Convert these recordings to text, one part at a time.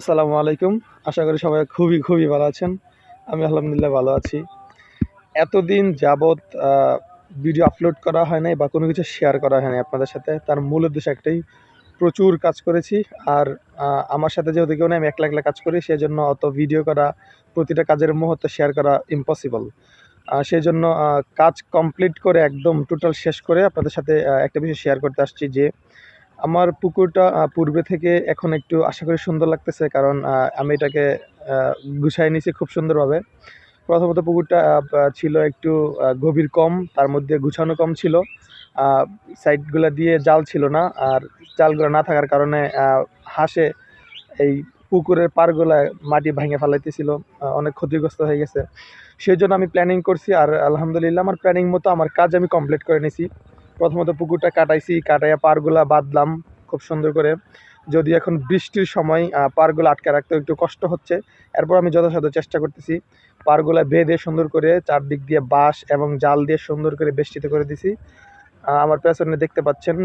আসসালামু আলাইকুম। আশা করি সবাই খুবই খুবই ভালো আছেন। আমি আলহামদুলিল্লাহ ভালো আছি। এতদিন যাবৎ ভিডিও আপলোড করা হয় নাই বা কোনো কিছু শেয়ার করা হয় নাই আপনাদের সাথে। তার মূল উদ্দেশ্য একটাই, প্রচুর কাজ করেছি। আর আমার সাথে যেহেতু কেউ নেই, আমি একলা একলা কাজ করি সেই জন্য অত ভিডিও করা, প্রতিটা কাজের মুহূর্ত শেয়ার করা ইম্পসিবল সেই জন্য কাজ কমপ্লিট করে একদম টোটাল শেষ করে আপনাদের সাথে একটা বিষয় শেয়ার করতে আসছি যে আমার পুকুরটা পূর্বে থেকে এখন একটু আশা করি সুন্দর লাগতেছে, কারণ আমি এটাকে গুছাই নিয়েছি খুব সুন্দরভাবে। প্রথমত পুকুরটা ছিল একটু গভীর কম, তার মধ্যে গুছানো কম ছিল। সাইডগুলো দিয়ে জাল ছিল না, আর জালগুলো না থাকার কারণে হাঁসে এই পুকুরের পাড়গুলা মাটি ভেঙে ফেলাইতেছিল অনেক ক্ষতিগ্রস্ত হয়ে গেছে। সেই জন্য আমি প্ল্যানিং করছি, আর আলহামদুলিল্লাহ আমার প্ল্যানিং মতো আমার কাজ আমি কমপ্লিট করে নিয়েছি প্রথমত পুকুরটা কাটাইছি কাটাইয়া পারগুলা বাঁধলাম খুব সুন্দর করে। যদি এখন বৃষ্টির সময় আহ, পাড়গুলো আটকে রাখতে একটু কষ্ট হচ্ছে। এরপর আমি যথাসাধ্য চেষ্টা করতেছি পারগুলা বেঁধে সুন্দর করে চারদিক দিয়ে বাঁশ এবং জাল দিয়ে সুন্দর করে বেষ্টিত করে দিছি। আমার পেছনে দেখতে পাচ্ছেন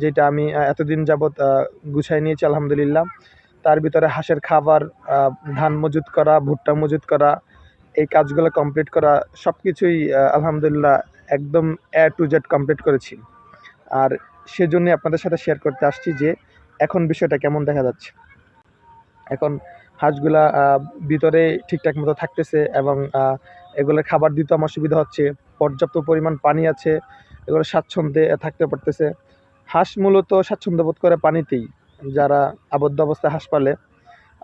যেটা আমি এতদিন যাবৎ গুছাই নিয়েছি আলহামদুলিল্লাহ। তার ভিতরে হাঁসের খাবার ধান মজুত করা ভুট্টা মজুত করা এই কাজগুলো কমপ্লিট করা সব কিছুই আলহামদুলিল্লাহ একদম এ টু জেড কমপ্লিট করেছি। আর সেজন্যই আপনাদের সাথে শেয়ার করতে আসছি যে, এখন বিষয়টা কেমন দেখা যাচ্ছে? এখন হাঁসগুলা ভিতরে ঠিকঠাক মতো থাকতেছে এবং এগুলোর খাবার দিতে আমার সুবিধা হচ্ছে, পর্যাপ্ত পরিমাণ পানি আছে, এগুলো স্বাচ্ছন্দ্যে থাকতে পারতেছে। হাঁস মূলত স্বাচ্ছন্দ্য বোধ করে পানিতেই, যারা আবদ্ধ অবস্থায় হাঁস পালে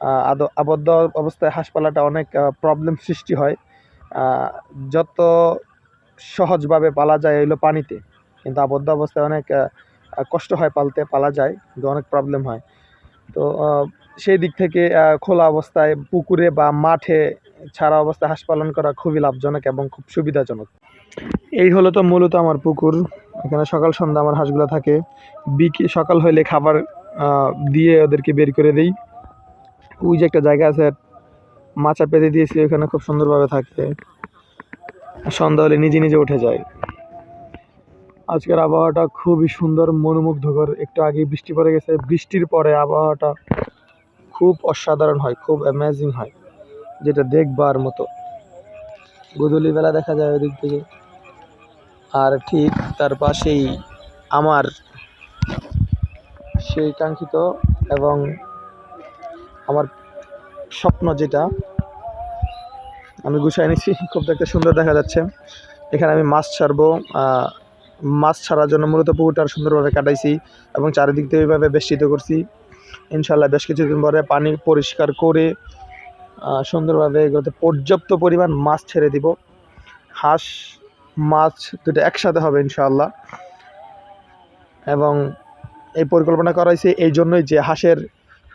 আদ- আবদ্ধ অবস্থায় হাঁস পালাটা অনেক প্রবলেম সৃষ্টি হয়। যত সহজভাবে পালা যায় এগুলো পানিতে। কিন্তু আবদ্ধ অবস্থায় অনেক কষ্ট হয় পালতে, পালা যায়, কিন্তু অনেক প্রবলেম হয়। তো সেই দিক থেকে খোলা অবস্থায় পুকুরে বা মাঠে ছাড়া অবস্থায় হাঁস পালন করা খুবই লাভজনক এবং খুব সুবিধাজনক। এই হলো তো মূলত আমার পুকুর। এখানে সকাল, সন্ধ্যা আমার হাঁসগুলো থাকে। বিকে, সকাল হইলে খাবার দিয়ে ওদেরকে বের করে দেই। ওই যে একটা জায়গা আছে, মাচা পেতে দিয়েছি, ওখানে খুব সুন্দরভাবে থাকে। সন্ধ্যা হলে নিজে নিজে উঠে যায়। আজকের আবহাওয়াটা খুবই সুন্দর, মনোমুগ্ধকর। একটু আগে বৃষ্টি পড়ে গেছে। বৃষ্টির পরে আবহাওয়াটা খুব অসাধারণ হয়, খুব অ্যামেজিং হয়, যেটা দেখবার মতো। গধূলি বেলা দেখা যায় ওদিক থেকে। আর ঠিক তার পাশেই আমার সেই কাঙ্ক্ষিত এবং আমার স্বপ্ন যেটা আমি গুছাই নিচ্ছি। খুব দেখতে সুন্দর দেখা যাচ্ছে। এখানে আমি মাছ ছাড়বো। মাছ ছাড়ার জন্য মূলত পুকুরটা সুন্দরভাবে কাটাইছি এবং চারিদিক থেকে এইভাবে বেষ্টিত করছি। ইনশাল্লাহ বেশ কিছুদিন পরে পানি পরিষ্কার করে সুন্দরভাবে এগুলোতে পর্যাপ্ত পরিমাণ মাছ ছেড়ে দিব। হাঁস, মাছ দুটো একসাথে হবে ইনশাল্লাহ এবং এই পরিকল্পনা করা হয়েছে এই জন্যই যে হাঁসের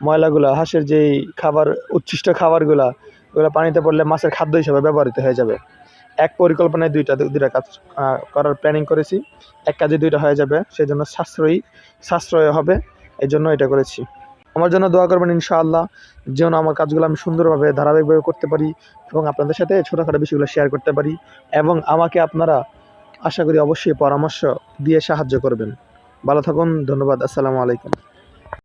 ময়লাগুলো, হাঁসের যেই খাবার, উচ্ছিষ্ট খাবারগুলা ওগুলো পানিতে পড়লে মাছের খাদ্য হিসেবে ব্যবহৃত হয়ে যাবে। এক পরিকল্পনায় দুইটা দুইটা কাজ করার প্ল্যানিং করেছি। এক কাজে দুইটা হয়ে যাবে সেই জন্য সাশ্রয়ী, সাশ্রয় হবে এই জন্য এটা করেছি। আমার জন্য দোয়া করবেন ইনশাআল্লাহ, যেন আমার কাজগুলো আমি সুন্দরভাবে, ধারাবাহিকভাবে করতে পারি এবং আপনাদের সাথে ছোটোখাটো বিষয়গুলো শেয়ার করতে পারি এবং আমাকে আপনারা আশা করি অবশ্যই পরামর্শ দিয়ে সাহায্য করবেন। ভালো থাকুন, ধন্যবাদ, আসসালামু আলাইকুম।